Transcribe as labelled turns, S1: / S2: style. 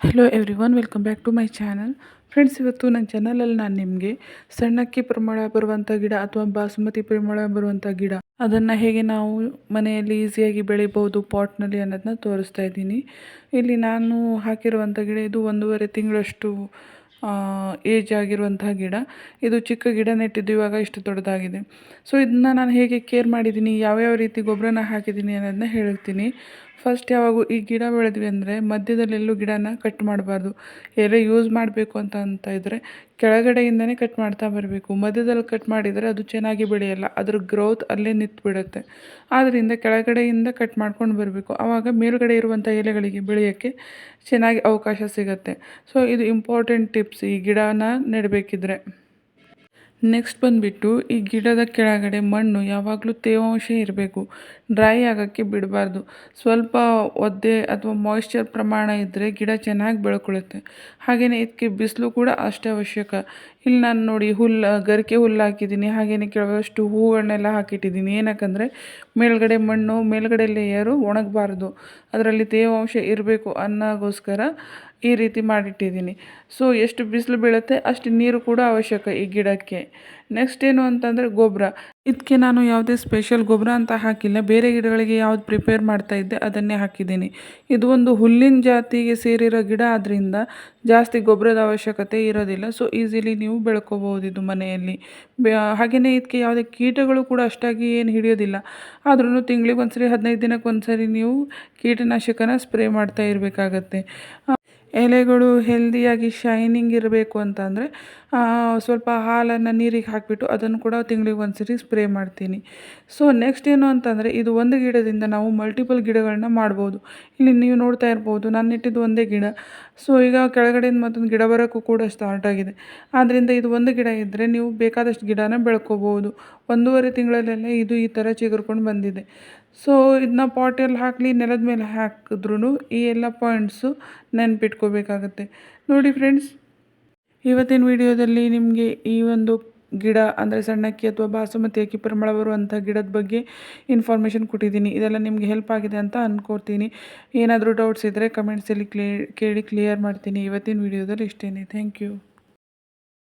S1: Hello everyone welcome back to my channel friends ಇವತ್ತು ನನ್ನ ಚಾನಲಲ್ಲಿ ನಾನು ನಿಮಗೆ ಸಣ್ಣಕ್ಕಿ ಪ್ರಮಾಣ ಬರುವಂಥ ಗಿಡ ಅಥವಾ ಬಾಸುಮತಿ ಪ್ರಮಾಣ ಬರುವಂಥ ಗಿಡ. ಅದನ್ನು ಹೇಗೆ ನಾವು ಮನೆಯಲ್ಲಿ ಈಸಿಯಾಗಿ ಬೆಳಿಬೋದು ಪಾಟ್ನಲ್ಲಿ ಅನ್ನೋದನ್ನ ತೋರಿಸ್ತಾ ಇದ್ದೀನಿ. ಇಲ್ಲಿ ನಾನು ಹಾಕಿರುವಂಥ ಗಿಡ ಇದು ಒಂದೂವರೆ ತಿಂಗಳಷ್ಟು ಏಜ್ ಆಗಿರುವಂತಹ ಗಿಡ. ಇದು ಚಿಕ್ಕ ಗಿಡ ನೆಟ್ಟಿದ್ದು ಇವಾಗ ಇಷ್ಟು ದೊಡ್ಡದಾಗಿದೆ. ಸೊ ಇದನ್ನ ನಾನು ಹೇಗೆ ಕೇರ್ ಮಾಡಿದ್ದೀನಿ, ಯಾವ್ಯಾವ ರೀತಿ ಗೊಬ್ಬರನ ಹಾಕಿದ್ದೀನಿ ಅನ್ನೋದನ್ನ ಹೇಳ್ತೀನಿ. ಫಸ್ಟ್ ಯಾವಾಗೂ ಈ ಗಿಡ ಬೆಳೆದ್ವಿ ಅಂದರೆ ಮಧ್ಯದಲ್ಲೆಲ್ಲೂ ಗಿಡನ ಕಟ್ ಮಾಡಬಾರ್ದು. ಎಲೆ ಯೂಸ್ ಮಾಡಬೇಕು ಅಂತ ಅಂತ ಇದ್ದರೆ ಕೆಳಗಡೆಯಿಂದನೇ ಕಟ್ ಮಾಡ್ತಾ ಬರಬೇಕು. ಮಧ್ಯದಲ್ಲಿ ಕಟ್ ಮಾಡಿದರೆ ಅದು ಚೆನ್ನಾಗಿ ಬೆಳೆಯಲ್ಲ. ಅದ್ರ ಗ್ರೋತ್ ಅಲ್ಲೇ ನಿಂತು ಬಿಡುತ್ತೆ ಆದ್ದರಿಂದ ಕೆಳಗಡೆಯಿಂದ ಕಟ್ ಮಾಡ್ಕೊಂಡು ಬರಬೇಕು. ಆವಾಗ ಮೇಲುಗಡೆ ಇರುವಂಥ ಎಲೆಗಳಿಗೆ ಬೆಳೆಯೋಕ್ಕೆ ಚೆನ್ನಾಗಿ ಅವಕಾಶ ಸಿಗುತ್ತೆ. ಸೊ ಇದು ಇಂಪಾರ್ಟೆಂಟ್ ಟಿಪ್ಸ್ ಈ ಗಿಡನ ನೆಡಬೇಕಿದ್ರೆ. ನೆಕ್ಸ್ಟ್ ಬಂದುಬಿಟ್ಟು ಈ ಗಿಡದ ಕೆಳಗಡೆ ಮಣ್ಣು ಯಾವಾಗಲೂ ತೇವಾಂಶ ಇರಬೇಕು. ಡ್ರೈ ಆಗೋಕ್ಕೆ ಬಿಡಬಾರ್ದು. ಸ್ವಲ್ಪ ಒದ್ದೆ ಅಥವಾ ಮಾಯಿಶ್ಚರ್ ಪ್ರಮಾಣ ಇದ್ದರೆ ಗಿಡ ಚೆನ್ನಾಗಿ ಬೆಳ್ಕೊಳ್ಳುತ್ತೆ. ಹಾಗೆಯೇ ಇದಕ್ಕೆ ಬಿಸಿಲು ಕೂಡ ಅಷ್ಟೇ ಅವಶ್ಯಕ. ಇಲ್ಲಿ ನಾನು ನೋಡಿ ಹುಲ್ಲು ಗರಿಕೆ ಹುಲ್ಲು ಹಾಕಿದ್ದೀನಿ. ಹಾಗೆಯೇ ಕೆಲವಷ್ಟು ಹೂಗಳನ್ನೆಲ್ಲ ಹಾಕಿಟ್ಟಿದ್ದೀನಿ. ಏನಕ್ಕಂದರೆ ಮೇಲ್ಗಡೆ ಮಣ್ಣು, ಮೇಲ್ಗಡೆ ಲೇಯರು ಒಣಗಬಾರ್ದು. ಅದರಲ್ಲಿ ತೇವಾಂಶ ಇರಬೇಕು ಅನ್ನೋಗೋಸ್ಕರ ಈ ರೀತಿ ಮಾಡಿಟ್ಟಿದ್ದೀನಿ. ಸೊ ಎಷ್ಟು ಬಿಸಿಲು ಬೀಳುತ್ತೆ ಅಷ್ಟು ನೀರು ಕೂಡ ಅವಶ್ಯಕ ಈ ಗಿಡಕ್ಕೆ. ನೆಕ್ಸ್ಟ್ ಏನು ಅಂತಂದರೆ ಗೊಬ್ಬರ ಇದಕ್ಕೆ ನಾನು ಯಾವುದೇ ಸ್ಪೆಷಲ್ ಗೊಬ್ಬರ ಅಂತ ಹಾಕಿಲ್ಲ. ಬೇರೆ ಗಿಡಗಳಿಗೆ ಯಾವ್ದು ಪ್ರಿಪೇರ್ ಮಾಡ್ತಾ ಇದ್ದೆ ಅದನ್ನೇ ಹಾಕಿದ್ದೀನಿ. ಇದು ಒಂದು ಹುಲ್ಲಿನ ಜಾತಿಗೆ ಸೇರಿರೋ ಗಿಡ ಆದ್ದರಿಂದ ಜಾಸ್ತಿ ಗೊಬ್ಬರದ ಅವಶ್ಯಕತೆ ಇರೋದಿಲ್ಲ. ಸೊ ಈಸಿಲಿ ನೀವು ಬೆಳ್ಕೋಬೋದು ಇದು ಮನೆಯಲ್ಲಿ. ಹಾಗೆಯೇ ಇದಕ್ಕೆ ಯಾವುದೇ ಕೀಟಗಳು ಕೂಡ ಅಷ್ಟಾಗಿ ಏನು ಹಿಡಿಯೋದಿಲ್ಲ. ಆದ್ರೂ ತಿಂಗಳಿಗೆ ಒಂದ್ಸರಿ ಹದಿನೈದು ದಿನಕ್ಕೆ ಒಂದ್ಸರಿ ನೀವು ಕೀಟನಾಶಕನ ಸ್ಪ್ರೇ ಮಾಡ್ತಾ ಇರಬೇಕಾಗತ್ತೆ. ಎಲೆಗಳು ಹೆಲ್ದಿಯಾಗಿ ಶೈನಿಂಗ್ ಇರಬೇಕು ಅಂತಂದರೆ ಸ್ವಲ್ಪ ಹಾಲನ್ನು ನೀರಿಗೆ ಹಾಕಿಬಿಟ್ಟು ಅದನ್ನು ಕೂಡ ತಿಂಗಳಿಗೆ ಒಂದು ಸರಿ ಸ್ಪ್ರೇ ಮಾಡ್ತೀನಿ. ಸೊ ನೆಕ್ಸ್ಟ್ ಏನು ಅಂತಂದರೆ ಇದು ಒಂದು ಗಿಡದಿಂದ ನಾವು ಮಲ್ಟಿಪಲ್ ಗಿಡಗಳನ್ನ ಮಾಡ್ಬೋದು. ಇಲ್ಲಿ ನೀವು ನೋಡ್ತಾ ಇರ್ಬೋದು, ನಾನು ನೆಟ್ಟಿದ್ದು ಒಂದೇ ಗಿಡ. ಸೊ ಈಗ ಕೆಳಗಡೆಯಿಂದ ಮತ್ತೊಂದು ಗಿಡ ಬರೋಕ್ಕೂ ಕೂಡ ಸ್ಟಾರ್ಟ್ ಆಗಿದೆ. ಆದ್ದರಿಂದ ಇದು ಒಂದು ಗಿಡ ಇದ್ದರೆ ನೀವು ಬೇಕಾದಷ್ಟು ಗಿಡನ ಬೆಳ್ಕೋಬೋದು. ಒಂದೂವರೆ ತಿಂಗಳಲ್ಲೆಲ್ಲ ಇದು ಈ ಥರ ಚಿಗುರ್ಕೊಂಡು ಬಂದಿದೆ. ಸೊ ಇದನ್ನ ಪಾಟಲ್ಲಿ ಹಾಕಲಿ, ನೆಲದ ಮೇಲೆ ಹಾಕಿದ್ರೂ ಈ ಎಲ್ಲ ಪಾಯಿಂಟ್ಸು ನೆನ್ಪಿಟ್ಕೋಬೇಕಾಗತ್ತೆ. ನೋಡಿ ಫ್ರೆಂಡ್ಸ್ ಇವತ್ತಿನ ವಿಡಿಯೋದಲ್ಲಿ ನಿಮಗೆ ಈ ಒಂದು ಗಿಡ, ಅಂದರೆ ಸಣ್ಣಕ್ಕಿ ಅಥವಾ ಬಾಸುಮತಿ ಅಕ್ಕಿ ಪರಿಮಳ ಬರುವಂಥ ಗಿಡದ ಬಗ್ಗೆ ಇನ್ಫಾರ್ಮೇಷನ್ ಕೊಟ್ಟಿದ್ದೀನಿ. ಇದೆಲ್ಲ ನಿಮಗೆ ಹೆಲ್ಪ್ ಆಗಿದೆ ಅಂತ ಅಂದ್ಕೋತೀನಿ ಏನಾದರೂ ಡೌಟ್ಸ್ ಇದ್ದರೆ ಕಮೆಂಟ್ಸಲ್ಲಿ ಕ್ಲಿಯರ್ ಕೇಳಿ ಕ್ಲಿಯರ್ ಮಾಡ್ತೀನಿ ಇವತ್ತಿನ ವಿಡಿಯೋದಲ್ಲಿ ಇಷ್ಟೇ ಥ್ಯಾಂಕ್ ಯು